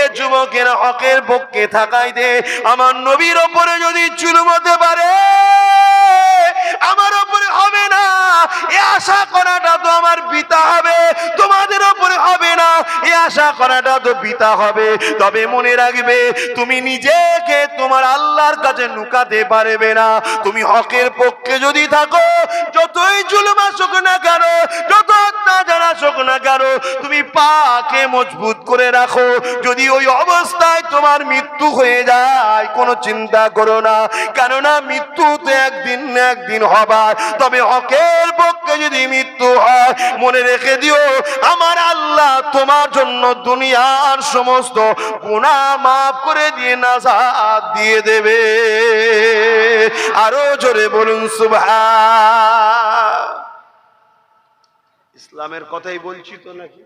এ যুবকের হকের পক্ষে থাকাই দে। আমার নবীর ওপরে যদি চুলুম হতে পারে, আমার ওপরে হবে না। এ আশা করাটা তো আমার পিতা হবে। এ আশা করাটা তো পিতা হবে। তবে মনে রাখবে, তুমি নিজেকে তোমার আল্লাহর কাছে লুকাতে পারবে না। তুমি হকের পক্ষে যদি থাকো, যতই জুলুম আসুক না কেন যত অত্যাচার আসুক না কেন, তুমি পাকে মজবুত করে রাখো। যদি ওই অবস্থায় তোমার মৃত্যু হয়ে যায়, কোনো চিন্তা করো না। কেননা মৃত্যু তো একদিন একদিন হবার। তবে হকের পক্ষে যদি মৃত্যু হয়, মনে রেখে দিও, আমার আল্লাহ তোমার জন্য দুনিয়ার সমস্ত গুণা মাফ করে দিয়ে নাজাদ দিয়ে দেবে। আরও জোরে বলুন সুভা ইসলামের কথাই বলছি তো নাকি?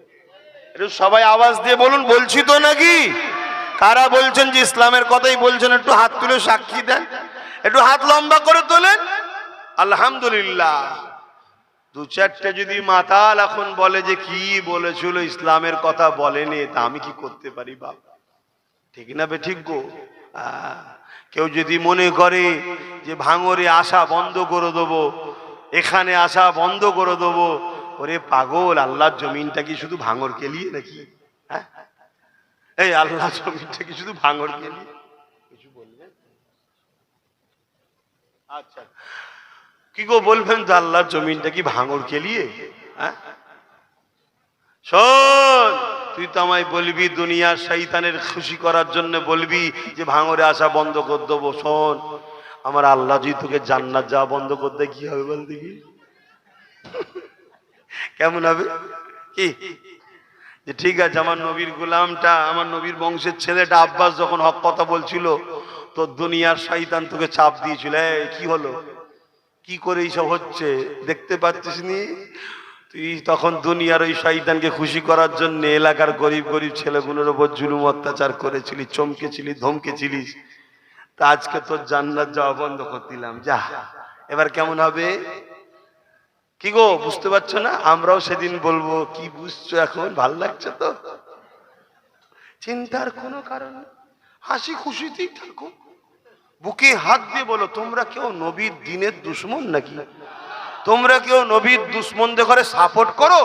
সবাই আওয়াজ দিয়ে বলুন, বলছি তো নাকি? কারা বলছেন যে ইসলামের কথাই বলছেন? একটু হাত তুলে সাক্ষী দেন। একটু হাত লম্বা করে তোলেন। আলহামদুলিল্লাহ। দু চারটে যদি মাতাল এখন বলে যে কি বলেছিল, ইসলামের কথা বলেনি, তা আমি কি করতে পারি বাপ? ঠিক না বে ঠিক গো? কেউ যদি মনে করে যে ভাঙরে আসা বন্ধ করে দেবো, এখানে আসা বন্ধ করে দেবো, ওরে পাগল, আল্লাহর জমিনটা কি শুধু ভাঙর কেলিয়ে নাকি? হ্যাঁ? এই আল্লাহ জমিনটা কি শুধু ভাঙর কেলিয়ে? কিছু বলবেন? আচ্ছা। কি গো বলবেন তো আল্লাহর জমিনটা কি ভাঙর কেলিয়ে হ্যাঁ? শোন, তুই তো আমায় বলবি দুনিয়ার শৈতানের খুশি করার জন্য বলবি যে ভাঙরে আসা বন্ধ করে দেবো, শোন। আমার আল্লাহ যদি তোকে জান্নাত যাওয়া বন্ধ করতে কি হবে বল দেখি? কেমন হবে? কি? যে ঠিক আছে, আমার নবীর গোলামটা, আমার নবীর বংশের ছেলেটা আব্বাস যখন হক কথা বলছিল, তো দুনিয়ার শয়তান তোকে চাপ দিয়েছিল। কি হলো? কি করে এইসব হচ্ছে? দেখতে পাচ্ছিস নি তুই তখন দুনিয়ার ওই শয়তানকে খুশি করার জন্য এলাকার গরিব গরিব ছেলেগুলোর ওপর জুলুম অত্যাচার করেছিলি, চমকেছিলি, ধমকেছিলিস। তা আজকে তোর জান্নাত যাওয়া বন্ধ করে দিলাম। যা, এবার কেমন হবে? কি গো, বুঝতে পারছ না? আমরাও সেদিন বলব, কি বুঝছ এখন? ভালো লাগছে তো? চিন্তার কোনো কারণ। হাসি খুশিতেই থাকো। বুকে হাত দিয়ে বলো, তোমরা কেউ নবীর দিনের দুশ্মন নাকি? তোমরা কেউ নবীর দুশ্মনদের ঘরে সাপোর্ট করো?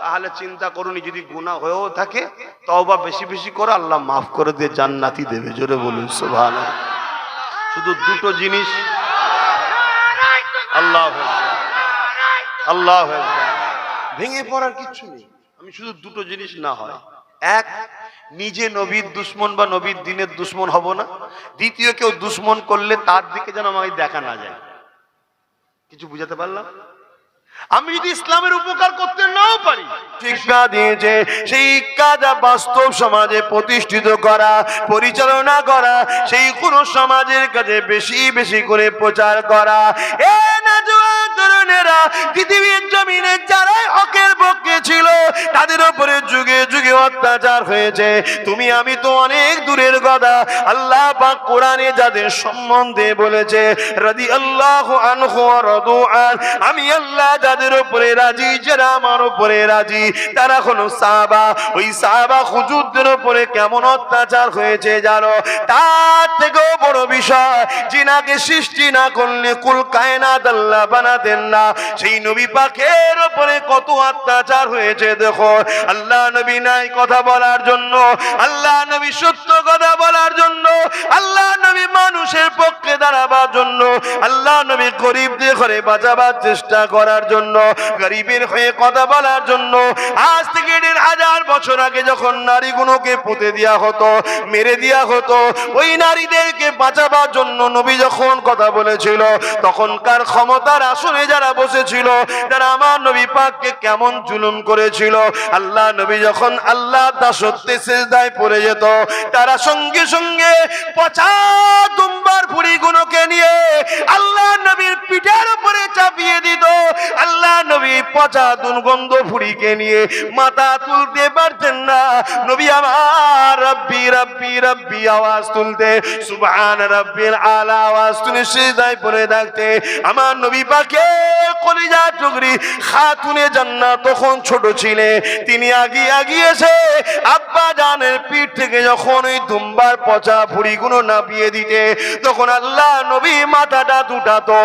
তাহলে চিন্তা করুনি, যদি গুণা হয়েও থাকে, তওবা বেশি বেশি করো, আল্লাহ মাফ করে দিয়ে জান্নাতি দেবে, জোরে বলুন সুবহান শুধু দুটো জিনিস। আল্লাহ আল্লাহ ভেঙে পড়ার কিচ্ছু নেই। আমি শুধু দুটো জিনিস না হয় এক, নিজে নবীর দুশ্মন বা নবীর দিনের দুশ্মন হব না। দ্বিতীয়, কেউ দুশ্মন করলে তার দিকে যেন আমাকে দেখা না যায়। কিছু বুঝাতে পারলাম? আমি যদি ইসলামের উপকার করতে নাও পারি, শিক্ষা দিয়েছে সেই শিক্ষাটা বাস্তব সমাজে প্রতিষ্ঠিত করা, পরিচালনা করা, সেই কোন সমাজের কাছে বেশি বেশি করে প্রচার করা। এ নাজুয়ান তরুণেরা, পৃথিবীর জমিনে হকের পক্ষে ছিল। তাদের উপরে যুগে যুগে অত্যাচার হয়েছে। তুমি, আমি তো অনেক দূরের কথা। আল্লাহ পাক কোরআনে যাদের সম্বন্ধে বলেছে রাদি আল্লাহ আমি আল্লাহ যাদের উপরে রাজি, যারা আমার উপরে রাজি, তারা হলো সাহাবা। ওই সাহাবা হুজুরদের উপরে কেমন অত্যাচার হয়েছে জানো? তার থেকেও বড় বিষয় জিনাকে সৃষ্টি না করলে কুল কায়নাত আল্লাহ বানাতেন না। সেই নবী পাকের উপরে কত অত্যাচার হয়েছে দেখো। আল্লাহ নবী নাই কথা বলার জন্য, আল্লাহ নবী সত্য কথা বলার জন্য, আল্লাহ নবী মানুষের পক্ষে দাঁড়াবার জন্য, আল্লাহ নবী গরিবদের ঘরে বাঁচাবার চেষ্টা করার জন্য, গরিবের হয়ে কথা বলার জন্য। আজ থেকে দেড় হাজার বছর আগে যখন নারীগুলোকে পুঁতে দেওয়া হতো, মেরে দেওয়া হতো, ওই নারীদেরকে বাঁচাবার জন্য নবী যখন কথা বলেছিল, তখনকার ক্ষমতার আসনে যারা বসেছিল তারা আমার নবী পাককে কেমন জুলুম করেছিল। আল্লাহ নবী যখন আল্লাহ দাসত্বে শেষদায় পড়ে যেত, তারা সঙ্গে সঙ্গে পচা দুম্বার ফুড়িগুলোকে নিয়ে আল্লাহ নবীর পিঠের উপরে চাপিয়ে নবী পচা দুর্গন্ধ ফুড়িকে নিয়ে মাথা তুলতে পারতেন না। নবী আমার রব্বি রব্বি রব্বি আওয়াজ তুলতে, সুবহান রব্বিল আলা আওয়াজ তুলে সিজদায় পড়ে থাকতে। আমার নবী পাকে কলিজা টুকরি খাতুনে জান্নাত তখন ছোট ছিলে। তিনি আগিয়ে আগিয়ে এসে আব্বা জানের পিঠ থেকে যখন ওই দুম্বার পচা ভুড়িগুলো নাপিয়ে দিতে, তখন আল্লাহ নবী মাথাটা দুটাতো।